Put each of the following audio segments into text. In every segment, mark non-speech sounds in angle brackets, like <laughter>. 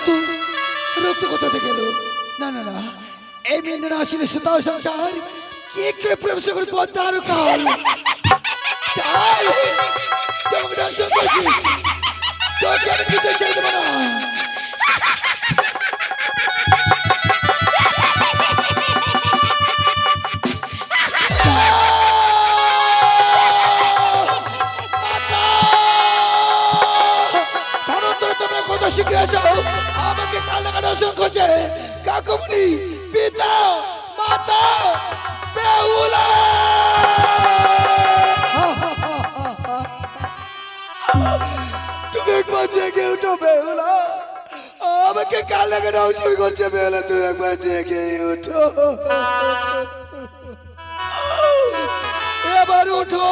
রক্ত রক্ত কোথা থেকে এলো? না না না। এই মেয়ে না আসলে সুতার সংসার, কে কে প্রেম করে পদ্মার কাল কাল তোমাকে দর্শন করছিস তোকে আমি দিতে ছেড়ে দেবো শিখে আসো আমাকে কাল নাকা দর্শন করছে কাকুমনি, পিতা, মাতা, বেহুলা। তুমি একবার জেগে উঠো, বেহুলা। আমাকে কাল নাকা দর্শন করছে বেহুলা, তুমি একবার জেগে উঠো। এবার উঠো।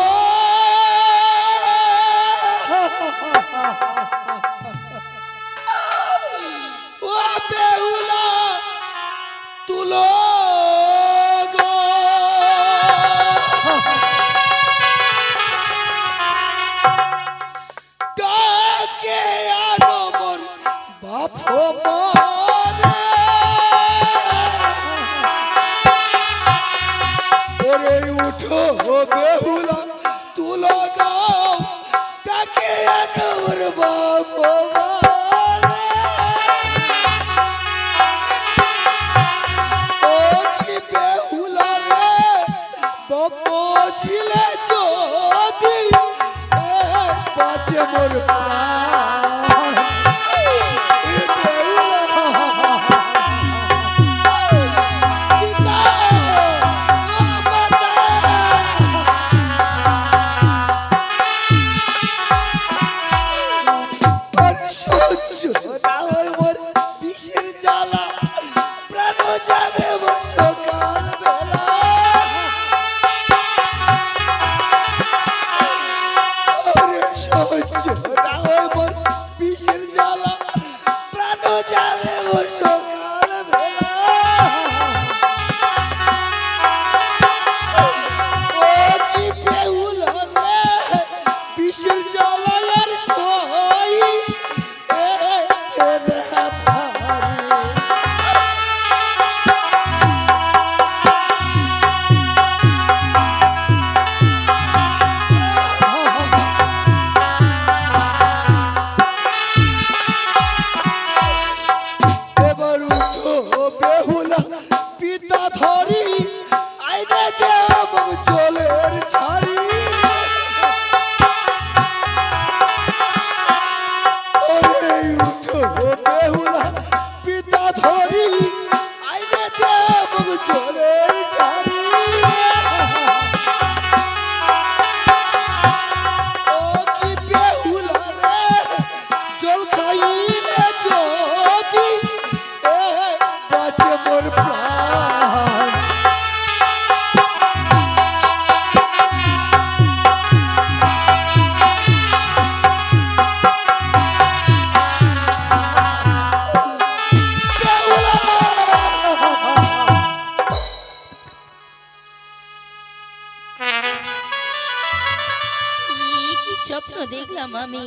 দেখলাম আমি।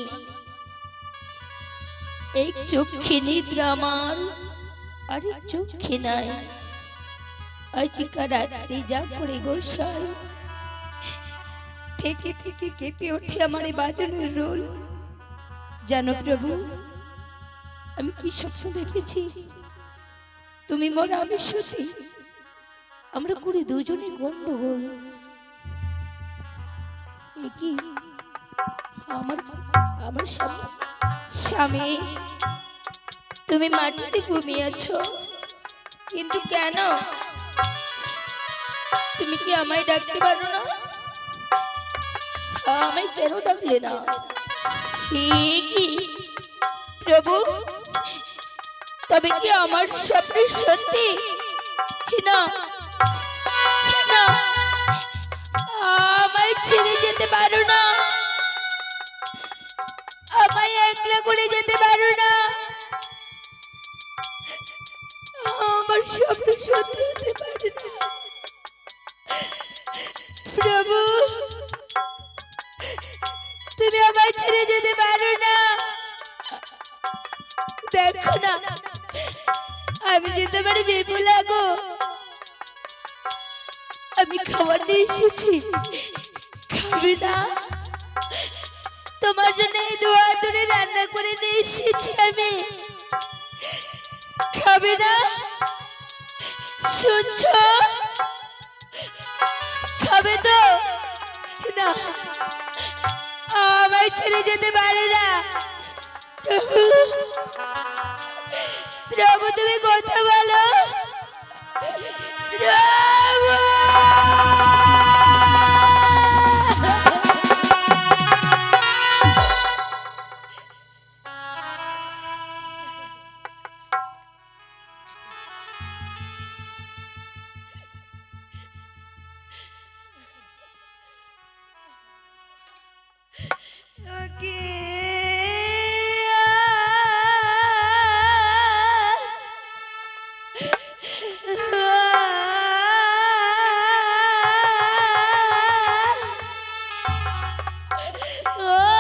এক চোখে নিদ্রা আমার, আরেক চোখে নাই। আজকা রাত্রি যা করে গোসাই, থেকে থেকে কেঁপে ওঠে আমার এই বাজনের রোল। জানো প্রভু, আমি কি স্বপ্ন দেখেছি? তুমি মোর আমি সত্যি, আমরা করে দুজনে গন্ডগোল। কি আমার স্বামী স্বামী, তুমি মাটিতে ঘুমিয়ে কিন্তু কেন? তুমি কি আমায় ডাকতে পারো না? আমায় কেন ডাকলে না? কি? প্রভু, তবে কি আমার স্বপ্ন সত্যি? না, আমায় ছেড়ে যেতে পারো একলা করে যেতে পারো না। আমার স্বপ্ন সত্যি হতে পারে না। প্রভু, তুমি আমায় ছেড়ে যেতে পারো না। দেখো না, আমি যেতে পারি বেবুলা গো। আমি খাবার নিয়ে এসেছি, খাবি না। তোমার জন্য এই দোয়া দূরে রান্না করে নিয়ে এসেছি আমি। খাবে না? শুনছ? খাবে তো? না। আমায় ছেড়ে যেতে পারে না। প্রভু, তুমি কথা বলো। প্রভু <laughs>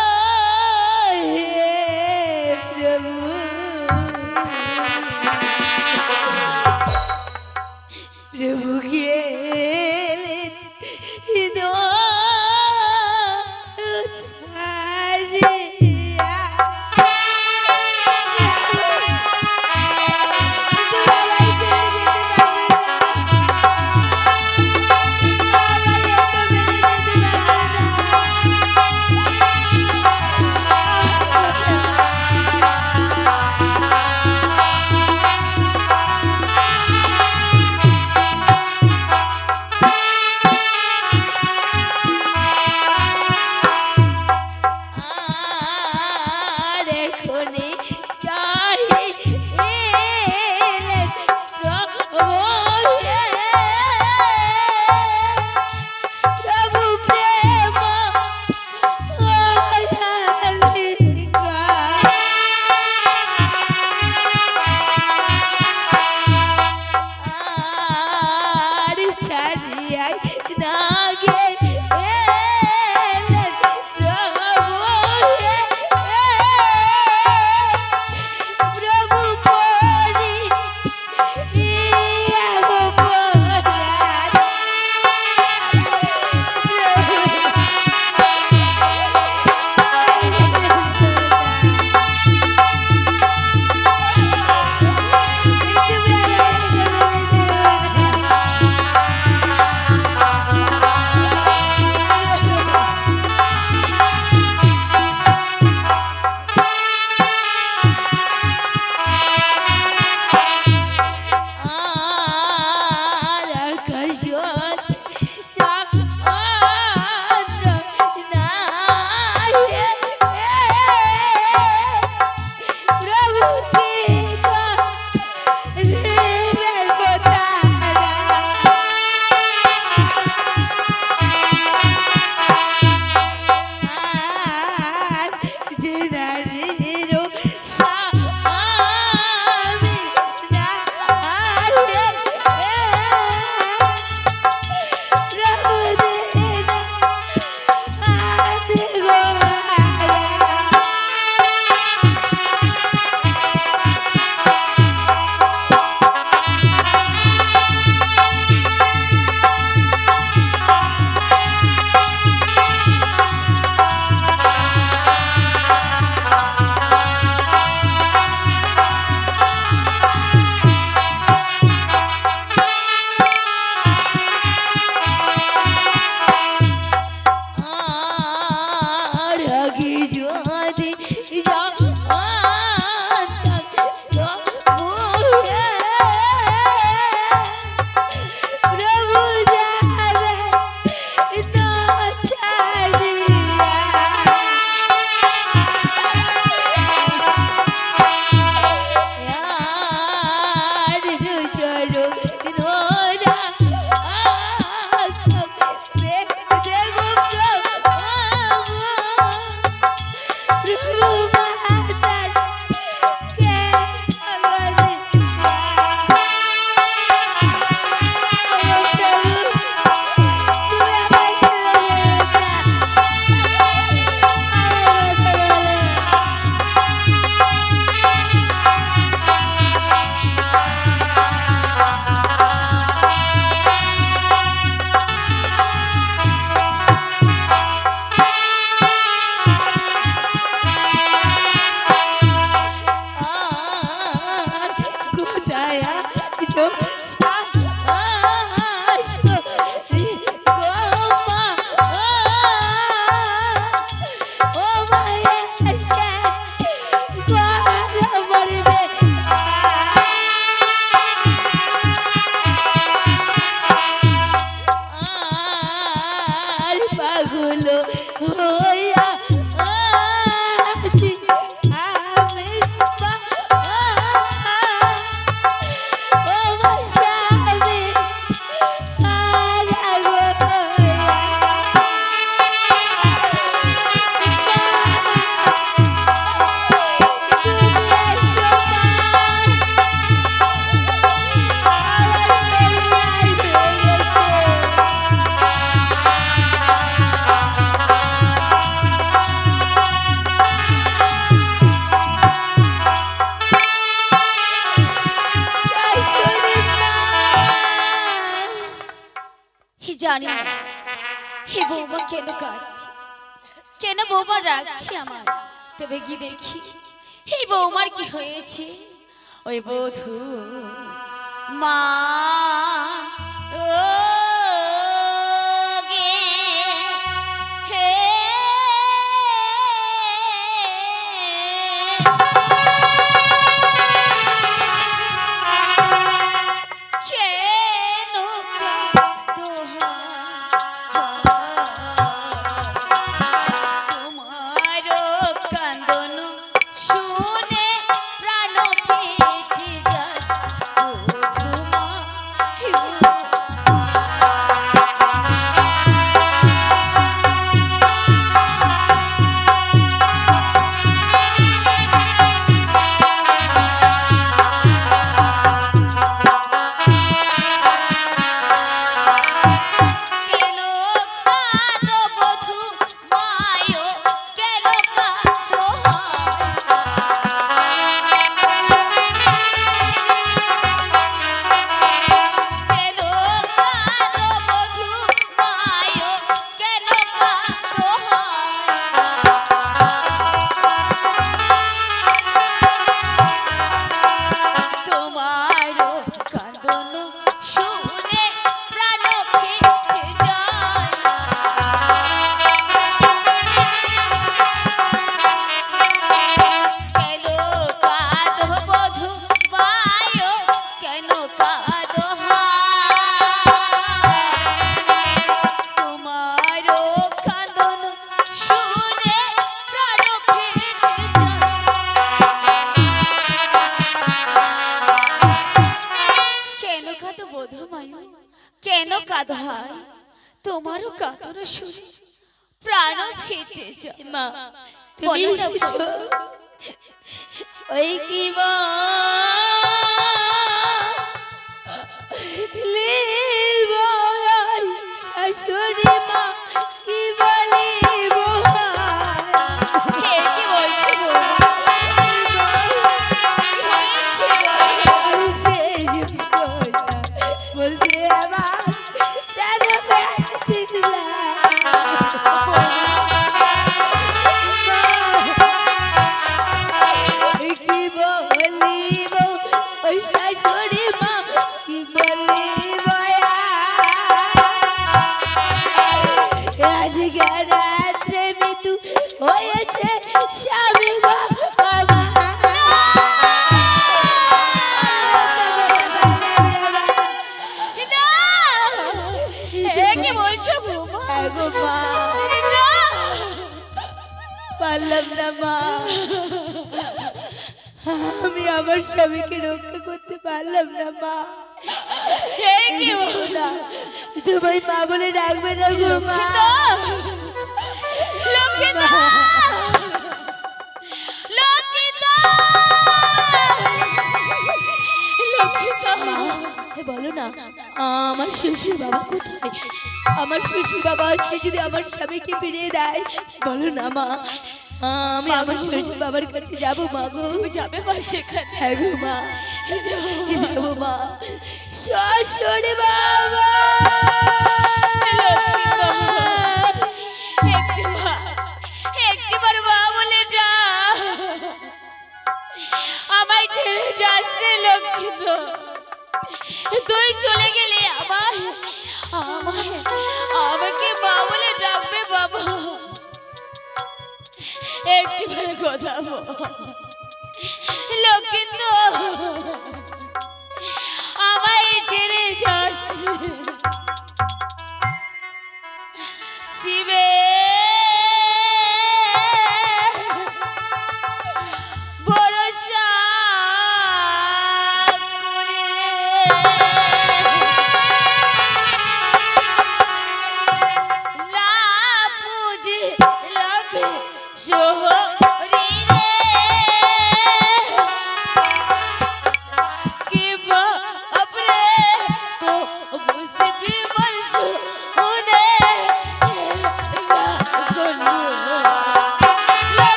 Super. Oh, yeah. এই বৌমার কি হয়েছে? ওই বধূ মা তোমারও কাতরা শুনে। প্রাণ ফেটে যায় মা। তুমি বলো। এসেছ। ওই কি মা? শাশুড়ি মা কি বলিব রাত্রে মৃত্যু হয়েছে স্বামী পারলাম না মা আমি আমার স্বামীকে রক্ষা করতে পারলাম না মা। তোমায় মা বলে ডাকবে না গো মা। বলো না আমার শ্বশুর বাবা কোথায়? আমার শ্বশুর বাবা আসলে যদি আমার স্বামীকে ফিরিয়ে দেয় বলো না মা। আমি আমার শ্বশুর বাবার কাছে যাব মা গো। যাবে মা সেখানে? হ্যাঁ গো মা। যাব মা। শ্বশুর বাবা। আমায় ছেড়ে যাস লক্ষিত তুই চলে গেলে আমার আমাকে মা বলে ডাকবে বাবা। একটিবারে কথা লক্ষ্মী তো আমায় ছেড়ে যাস শিবে Yeah. show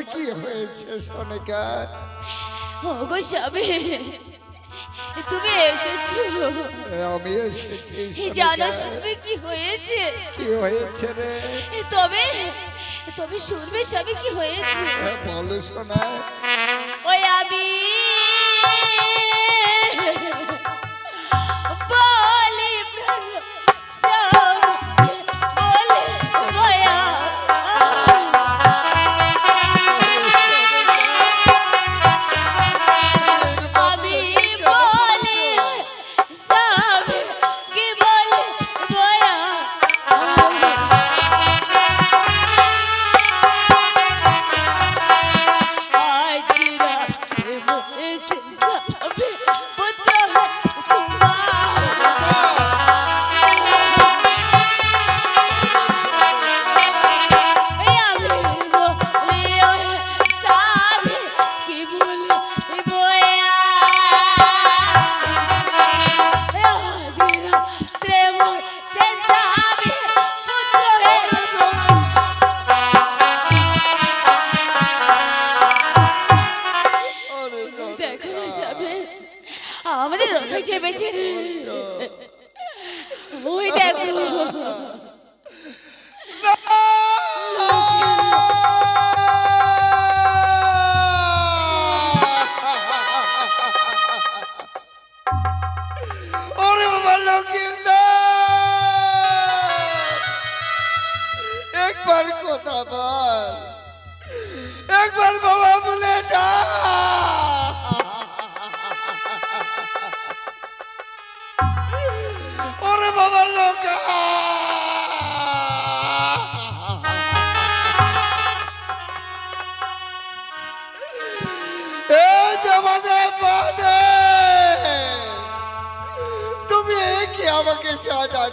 আমার কি হয়েছে সোনিকা? ওগো স্বামী তুমি এসেছ। আমি এসেছি জানো শুনবে কি হয়েছে? কি হয়েছে রে? তবে তবে শুনবে স্বামী কি হয়েছে? বলো শোনা ওই আমি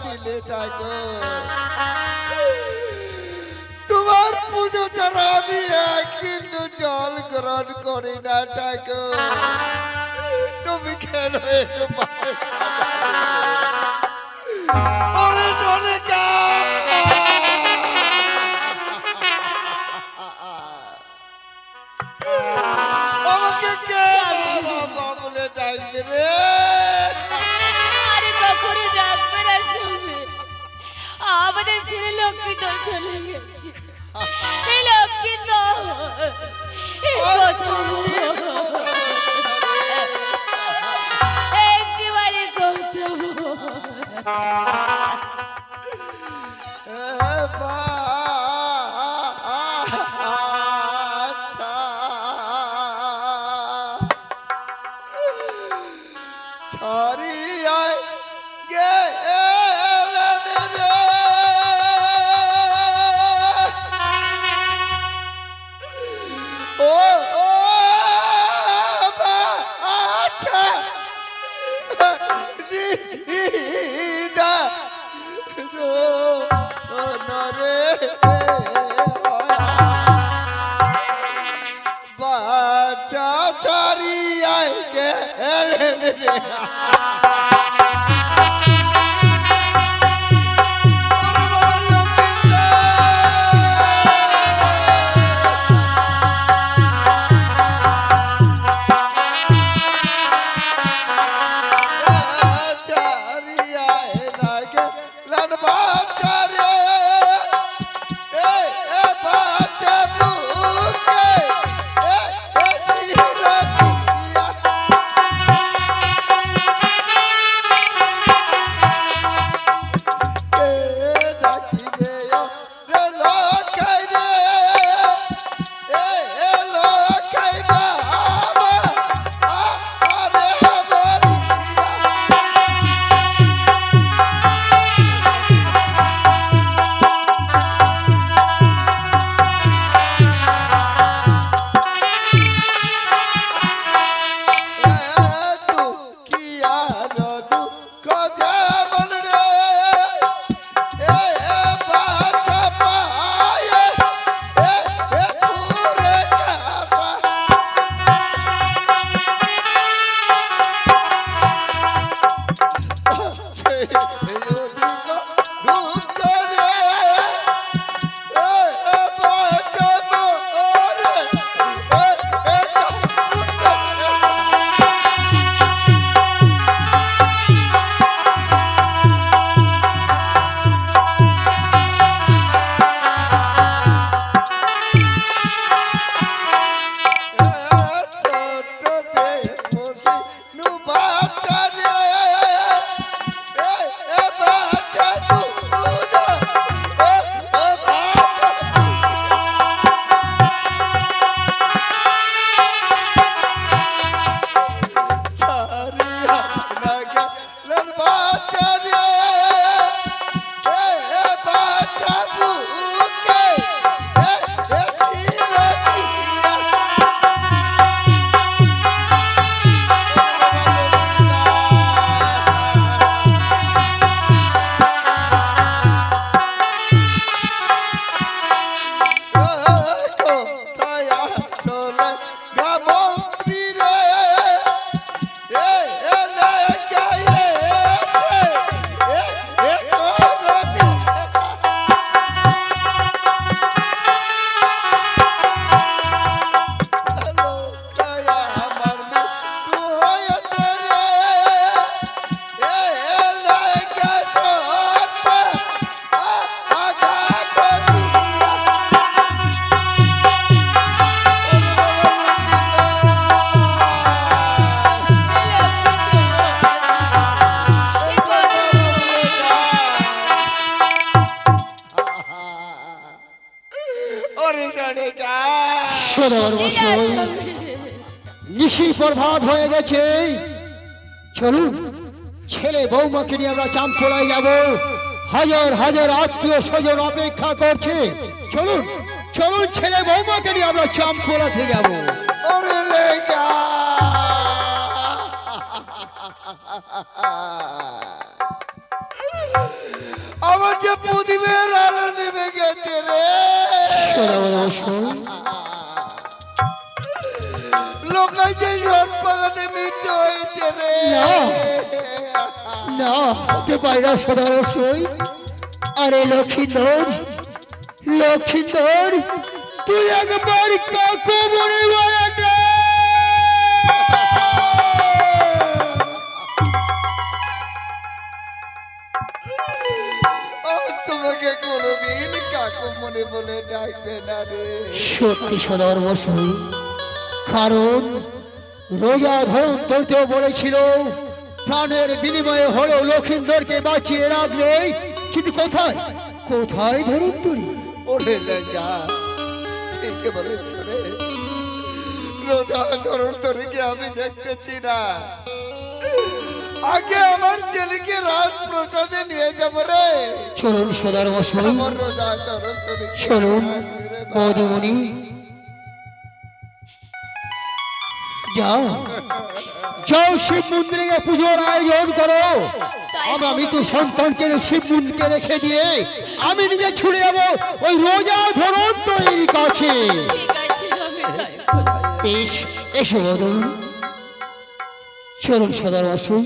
দিলে টাকো তোমার পুজো ছাড়া আমি বিন্দু জল গ্রহণ করি না টাকো তুমি কেন এর? ওরে আমাদের ছেলে লক্ষ্মী দল চলে গেছে এই লক্ষ্মী দল এই কথা বল। বরবাদ হয়ে গেছে। চলুন ছেলে বৌমাকে নিয়ে আমরা চাম্পলায় যাব। হাজার হাজার আত্মীয় স্বজন অপেক্ষা করছে। চলুন চলুন ছেলে বৌমাকে নিয়ে আমরা চাম্পলাতে যাব। আমার যে প্রদীপের আলো নেমে গেছে রে। লোকাই যে পাকাতে মৃত্যু হয়েছে রে। না। হতে পারে না সদারসই আরে লক্ষিন্দর লক্ষিন্দর তুই একবার কাকু মনে বাড়াটা তোমাকে কোনোদিন কাকু মনে বলে ডাকবে না রে। সত্যি সদর বসুই কারণ রোজা ধরন ধরতেও বলেছিল প্রাণের বিনিময়ে হলেও লক্ষিন্দরকে বাঁচিয়ে রাখবে। কিন্তু কোথায়? কোথায় ধরুন তুরি ওরে লেঙ্গা ঠিক বলেছ রে। রোজা ধরন তোরকে আমি দেখতেছি না? আগে আমার ছেলেকে রাজপ্রসাদে নিয়ে যাব রে। চলুন সদর তোরকে চলুন বৌদিমণি যাও। যাও শিব মন্দিরে পুজোর আয়োজন করো। আমরা মৃত সন্তানকে শিব মন্দিরকে রেখে দিয়ে আমি নিজে ছুড়ে যাব ওই রোজা ধরুন তৈরি কাছে। এসো বদন চলুন সদর আসুন